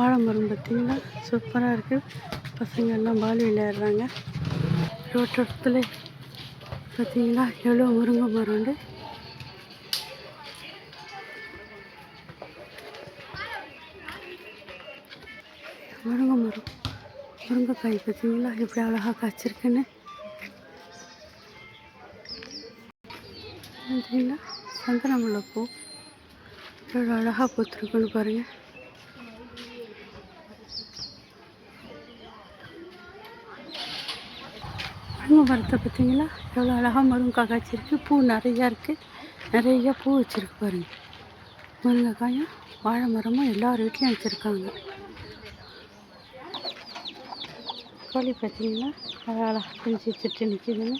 வாழை மரம் பார்த்திங்கன்னா சூப்பராக இருக்குது பசங்க எல்லாம் பால் விளையாடுறாங்க. ரோட்டோரத்தில் பார்த்திங்கன்னா எவ்வளோ முருங்கை மரம் உண்டு. முருங்கை மரம். முருங்கைக்காய் பார்த்தீங்களா? எப்படி அழகாக காய்ச்சிருக்குன்னு. பார்த்திங்கன்னா சந்தனமுல்லை பூ. எவ்வளோ அழகாக பூத்துருக்குன்னு பாருங்கள் முருங்கை மரத்தை பார்த்தீங்களா எவ்வளோ அழகாக முருங்கைக்காய் காய்ச்சிருக்கு. பூ நிறையா இருக்குது நிறையா பூ வச்சுருக்கு பாருங்கள் முருங்கைக்காயும் வாழை மரமும் எல்லார் வீட்லேயும் வச்சுருக்காங்க. கோழி பார்த்தீங்கன்னா அழகா அழகாக குஞ்சு வச்சுட்டு நிற்கிதுங்க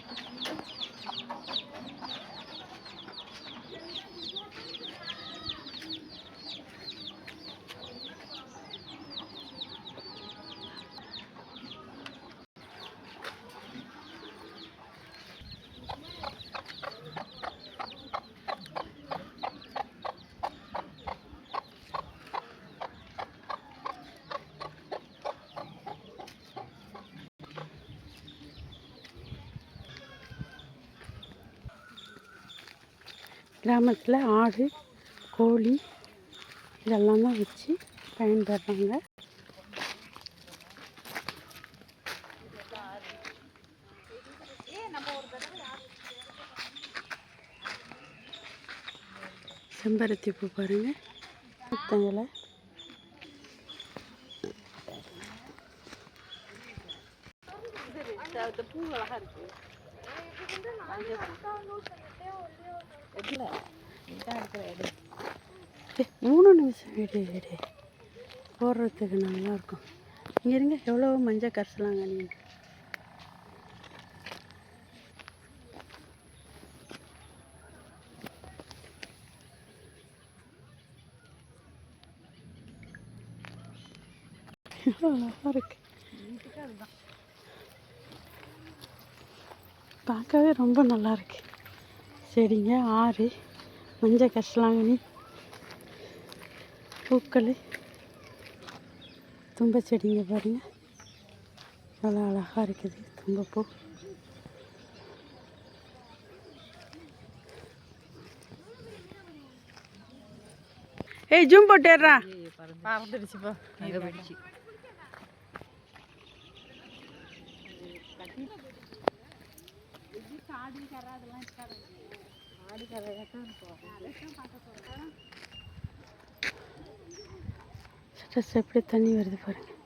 கிராமத்தில் ஆடு கோழி இதெல்லாம் தான் வச்சு பயன்படுறாங்க. செம்பருத்தி பூ பாருங்கள் முத்தங்களை ஏய், மூணு நிமிஷம் எடு எடு போடுறதுக்கு நல்லா இருக்கும் இங்கே இருங்க எவ்வளோ மஞ்சள் கரைசலாங்க நீங்கள் அழகாக இருக்கு. பார்க்கவே ரொம்ப நல்லா இருக்கு. செடிங்க ஆறு மஞ்சள் கரிசலாங்கண்ணி பூக்கள் தும்பை செடிங்க பாருங்க. நல்லா அழகாக இருக்குது தும்பப்பூ ஏய் ஜூம் போட்டுடுறா பறந்துடுச்சுப்பா அங்கே போயிடுச்சு ஸ்ட்ரெஸ் எப்படி? தண்ணி வருது பாருங்க.